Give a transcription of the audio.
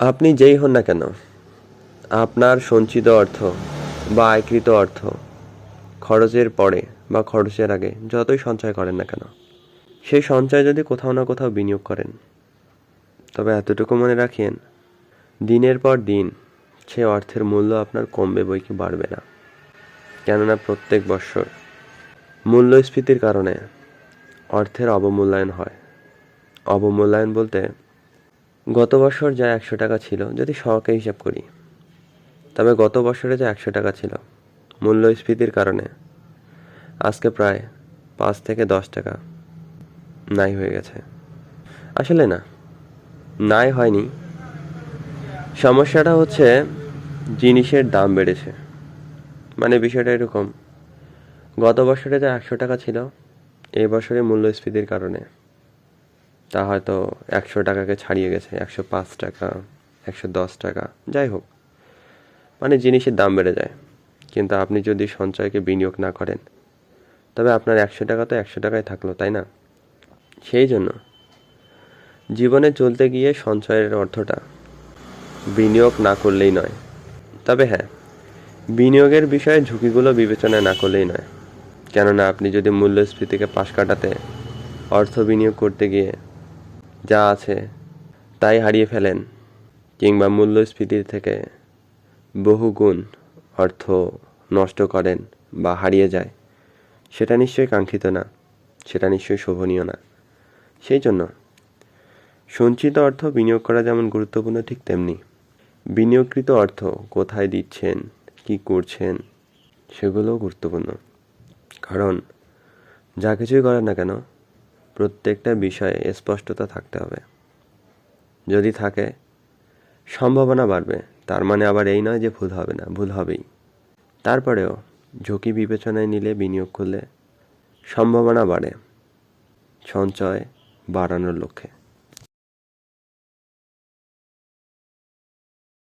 আপনি যেই হন না কেন, আপনার সঞ্চিত অর্থ বা আয়কৃত অর্থ খরচের পরে বা খরচের আগে যতই সঞ্চয় করেন না কেন, সেই সঞ্চয় যদি কোথাও না কোথাও বিনিয়োগ করেন, তবে এতটুকু মনে রাখিয়েন, দিনের পর দিন সে অর্থের মূল্য আপনার কমবে বই কি বাড়বে না। কেননা প্রত্যেক বৎসর মূল্যস্ফীতির কারণে অর্থের অবমূল্যায়ন হয়। অবমূল্যায়ন বলতে গত বছর যা একশো টাকা ছিল, যদি সহকে হিসাব করি, তবে গত বছরে যা একশো টাকা ছিল, মূল্যস্ফীতির কারণে। আজকে প্রায় পাঁচ থেকে দশ টাকা নাই হয়ে গেছে। আসলে না, নাই হয়নি। সমস্যাটা হচ্ছে জিনিসের দাম বেড়েছে। মানে বিষয়টা এরকম, গত বছরে যা একশো টাকা ছিল এই বছরে মূল্যস্ফীতির কারণে। তা হয়তো একশো টাকাকে ছাড়িয়ে গেছে, একশো পাঁচ টাকা, একশো দশ টাকা, যাই হোক। মানে জিনিসের দাম বেড়ে যায়। কিন্তু আপনি যদি সঞ্চয়কে বিনিয়োগ না করেন, তবে আপনার একশো টাকা তো একশো টাকায় থাকল, তাই না? সেই জন্য জীবনে চলতে গিয়ে সঞ্চয়ের অর্থটা বিনিয়োগ না করলেই নয়। তবে হ্যাঁ বিনিয়োগের বিষয়ে ঝুঁকিগুলো বিবেচনা না করলেই নয়। কেননা আপনি যদি মূল্যস্ফীতিকে পাশ কাটাতে অর্থ বিনিয়োগ করতে গিয়ে যা আছে, তাই হারিয়ে ফেলেন। কিংবা মূল্যস্ফীতির থেকে বহু গুণ অর্থ নষ্ট করেন বা হারিয়ে যায়, সেটা নিশ্চয়ই কাঙ্ক্ষিত না, সেটা নিশ্চয়ই শোভনীয় না। সেই জন্য সঞ্চিত অর্থ বিনিয়োগ করা যেমন গুরুত্বপূর্ণ ঠিক তেমনি। বিনিয়োগকৃত অর্থ কোথায় দিচ্ছেন, কি করছেন, সেগুলোও গুরুত্বপূর্ণ। কারণ যা কিছুই করেন না কেন প্রত্যেকটা বিষয়ে স্পষ্টতা থাকতে হবে। যদি থাকে, সম্ভাবনা বাড়বে, তার মানে আবার এই নয় যে ভুল হবে না, ভুল হবেই। তারপরেও ঝুঁকি বিবেচনায় নিলে, বিনিয়োগ করলে সম্ভাবনা বাড়ে। সঞ্চয় বাড়ানোর লক্ষ্যে।